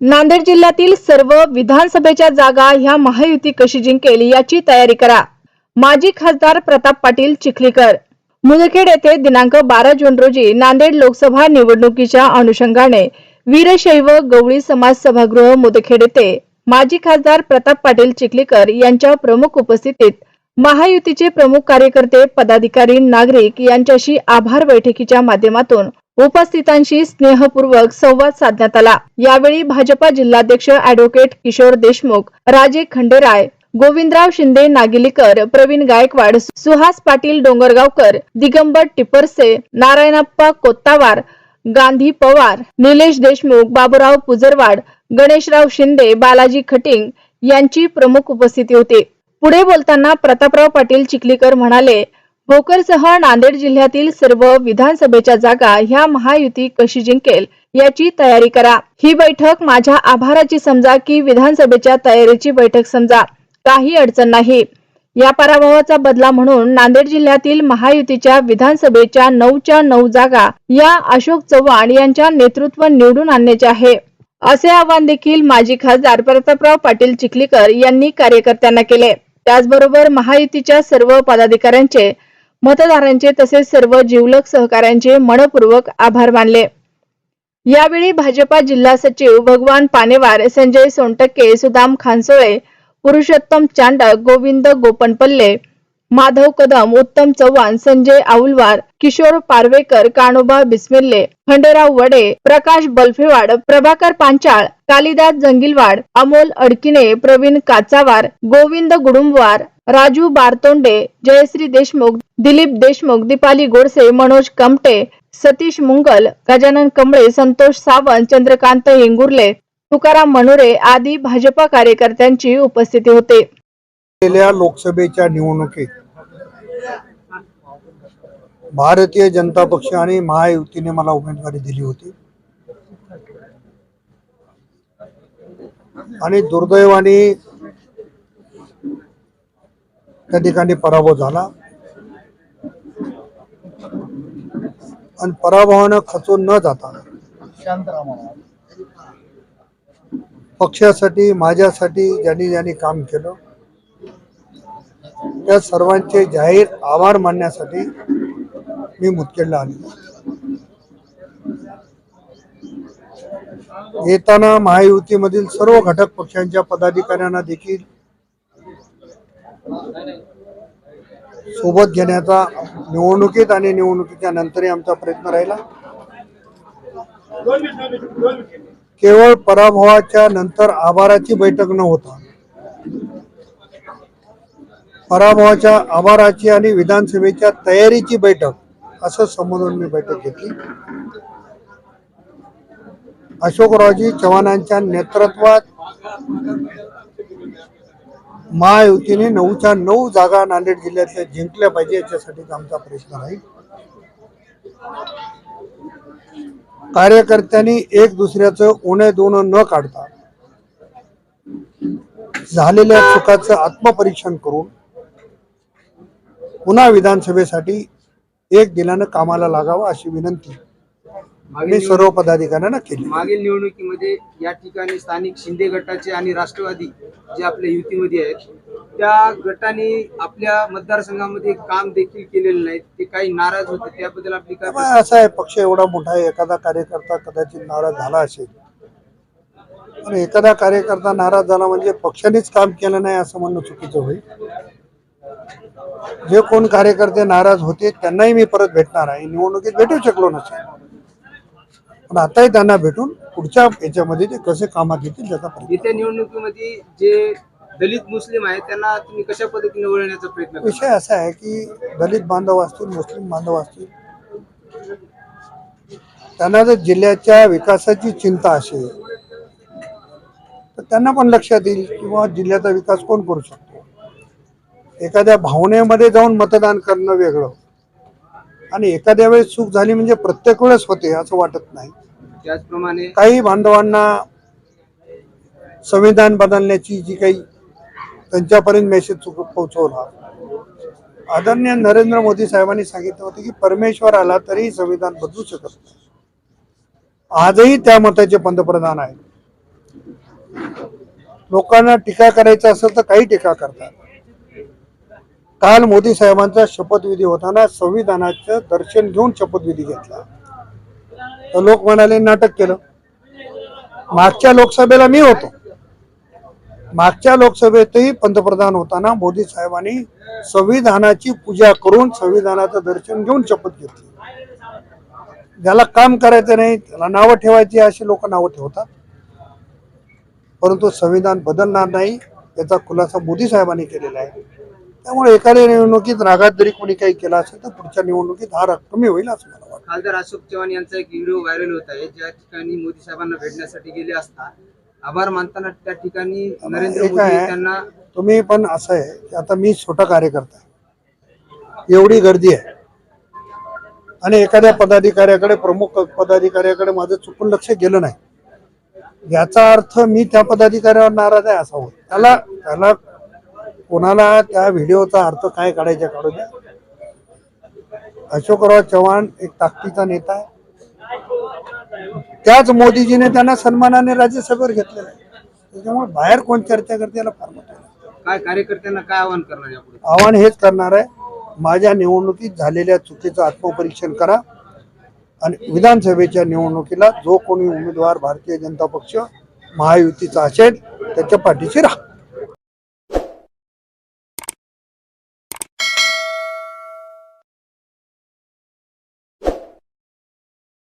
नांदेड जिल्ह्यातील सर्व विधानसभेच्या जागा ह्या महायुती कशी जिंकेल याची तयारी करा. माजी खासदार प्रताप पाटील चिखलीकर. मुदखेड येथे दिनांक बारा जून रोजी नांदेड लोकसभा निवडणुकीच्या अनुषंगाने वीरशैव गवळी समाज सभागृह मुदखेड येथे माजी खासदार प्रताप पाटील चिखलीकर यांच्या प्रमुख उपस्थितीत महायुतीचे प्रमुख कार्यकर्ते पदाधिकारी नागरिक यांच्याशी आभार बैठकीच्या माध्यमातून उपस्थितांशी स्नेहपूर्वक संवाद साधण्यात आला. यावेळी भाजपा जिल्हाध्यक्ष अॅडव्होकेट किशोर देशमुख राजे खंडेराय गोविंदराव शिंदे नागिलीकर प्रवीण गायकवाड सुहास पाटील डोंगरगावकर दिगंबर टिपरसे नारायणप्पा कोत्तावार गांधी पवार निलेश देशमुख बाबूराव पुजरवाड गणेशराव शिंदे बालाजी खटिंग यांची प्रमुख उपस्थिती होती. पुढे बोलताना प्रतापराव पाटील चिखलीकर म्हणाले भोकरसह नांदेड जिल्ह्यातील सर्व विधानसभेच्या जागा ह्या महायुती कशी जिंकेल याची तयारी करा. ही बैठक माझ्या आभाराची समजा की विधानसभेच्या तयारीची बैठक समजा. काही अडचण नाही. या पराभवाचा बदला म्हणून नांदेड जिल्ह्यातील महायुतीच्या विधानसभेच्या नऊच्या नऊ जागा या अशोक चव्हाण यांच्या नेतृत्व निवडून आणण्याचे आहे. असे आवाहन देखील माजी खासदार प्रतापराव पाटील चिखलीकर यांनी कार्यकर्त्यांना केले. त्याचबरोबर महायुतीच्या सर्व पदाधिकाऱ्यांचे मतदारांचे तसेच सर्व जीवलक सहकाऱ्यांचे मनपूर्वक आभार मानले. यावेळी भाजपा जिल्हा सचिव भगवान पानेवार संजय सोनटक्के सुदाम खानसोळे पुरुषोत्तम चांडक गोविंद गोपनपल्ले माधव कदम उत्तम चव्हाण संजय आउलवार किशोर पारवेकर काणोबा बिस्मिल्ले खंडेराव वडे प्रकाश बल्फेवाड प्रभाकर पांचाळ कालिदास जंगिलवाड अमोल अडकिने प्रवीण काचावार गोविंद गुडुंबवार राजू बारतोंडे जयश्री देशमुख दिलीप देशमुख दीपाली गोडसे मनोज कमटे सतीश मुंगल गजानन कमळे संतोष सावंत चंद्रकांत हिंगुर्ले तुकाराम मनोरे आदी भाजपा कार्यकर्त्यांची उपस्थिती होते. गेल्या लोकसभेच्या निवडणुकीत भारतीय जनता पक्ष आणि महायुतीने मला उमेदवारी दिली होती. आणि दुर्दैवाने त्या ठिकाणी पराभव झाला. आणि पराभवानं खचून न जाता पक्षासाठी माझ्यासाठी ज्यांनी ज्यांनी काम केलं त्या सर्वांचे जाहीर आभार मानण्यासाठी मी मुदखेडला आलो येताना महायुतीमधील सर्व घटक पक्षांच्या पदाधिकाऱ्यांना देखील सोबत घेण्याचा निवडणुकीत आणि निवडणुकीच्या नंतरही आमचा प्रयत्न राहिला. केवळ पराभवाच्या नंतर आभाराची बैठक न होता पराभवाच्या आभाराची आणि विधानसभेच्या तयारीची बैठक असं संबोधून मी बैठक घेतली. अशोकरावजी चव्हाणांच्या नेतृत्वात महायुतीने नऊच्या नऊ जागा नांदेड जिल्ह्यातल्या जिंकल्या पाहिजे याच्यासाठीच आमचा प्रयत्न राहील. कार्यकर्त्यांनी एक दुसऱ्याचं उणे दोन न काढता झालेल्या चुकाचं आत्मपरीक्षण करून पुन्हा विधानसभेसाठी एक दिलानं कामाला लागावं अशी विनंती मी मागील सर्व पदाधिकाऱ्यांना केली. मागील निवडणुकीमध्ये या ठिकाणी स्थानिक शिंदे गटाचे आणि राष्ट्रवादी जे आपल्या युतीमध्ये आहेत त्या गटाने आपल्या मतदारसंघामध्ये काम देखील केलेलं नाही. ते काही नाराज होते. त्याबद्दल आपली काय असं आहे पक्ष एवढा मोठा आहे एखादा कार्यकर्ता कदाचित नाराज झाला असेल. पण एखादा कार्यकर्ता नाराज झाला म्हणजे पक्षानेच काम केलं नाही असं म्हणणं चुकीचं होईल. जे कोण कार्यकर्ते नाराज होते त्यांनाही मी परत भेटणार आहे. निवडणुकीत भेटू शकलो नसेल. पण आताही त्यांना भेटून पुढच्या याच्यामध्ये ते कसे कामात येतील त्याचा येत्या निवडणुकीमध्ये जे दलित मुस्लिम आहेत त्यांना तुम्ही कशा पद्धतीने वळवण्याचा प्रयत्न करता विषय असा आहे की दलित बांधव असतील मुस्लिम बांधव असतील त्यांना जर जिल्ह्याच्या विकासाची चिंता असेल तर त्यांना पण लक्षात येईल किंवा जिल्ह्याचा विकास कोण करू शकतो? एखाद्या भावनेमध्ये जाऊन मतदान करणं वेगळं. आणि एखाद्या वेळेस चूक झाली म्हणजे प्रत्येक वेळेस होते असं वाटत नाही. त्याचप्रमाणे काही बांधवांना संविधान बदलण्याची जी काही त्यांच्यापर्यंत मेसेज चुक पोहोचवला. आदरणीय नरेंद्र मोदी साहेबांनी सांगितलं होतं की परमेश्वर आला तरी संविधान बदलू शकत नाही. आजही त्या मताचे पंतप्रधान आहेत. लोकांना टीका करायचं असेल तर काही टीका करतात. काल मोदी साहेबांचा शपथविधी होताना संविधानाचं दर्शन घेऊन शपथविधी घेतला. तर लोक म्हणाले नाटक केलं. मागच्या लोकसभेला मी होतो. मागच्या लोकसभेतही पंतप्रधान होताना मोदी साहेबांनी संविधानाची पूजा करून संविधानाचं दर्शन घेऊन शपथ घेतली. ज्याला काम करायचं नाही त्याला नावं ठेवायची अशी लोक नावं ठेवतात. परंतु संविधान बदलणार नाही याचा खुलासा मोदी साहेबांनी केलेला आहे. त्यामुळे एखाद्या निवडणुकीत रागात जरी कोणी काही केला असेल तर पुढच्या निवडणुकीत हा राग कमी होईल असं मला वाटतं. खासदार अशोक चव्हाण यांचा एक व्हिडिओ व्हायरल होत आहे ज्या ठिकाणी मोदी साहेबांना भेटण्यासाठी गेले असता आभार मानताना त्या ठिकाणी नरेंद्र मोदी आहे, त्यांना तुम्ही पण असं आहे की आता मी छोटा कार्यकर्ता आहे. एवढी गर्दी आहे. आणि एखाद्या पदाधिकाऱ्याकडे प्रमुख पदाधिकाऱ्याकडे माझं चुकून लक्ष गेलं नाही. याचा अर्थ मी त्या पदाधिकाऱ्यावर नाराज आहे असा होत त्याला त्याला कोणाला त्या व्हिडिओचा अर्थ काय काढायचा काढू द्या. अशोकराव चव्हाण एक ताकदीचा नेता आहे. त्याच मोदीजीने त्यांना सन्मानाने राज्यसभेवर घेतलेलं आहे. त्याच्यामुळे बाहेर कोण चर्चा करते याला फार आहे. काय कार्यकर्त्यांना काय आवाहन करणार यापुढे? आव्हान हेच करणार आहे माझ्या निवडणुकीत झालेल्या चुकीचं आत्मपरीक्षण करा आणि विधानसभेच्या निवडणुकीला जो कोणी उमेदवार भारतीय जनता पक्ष महायुतीचा असेल त्याच्या पाठीशी राहा.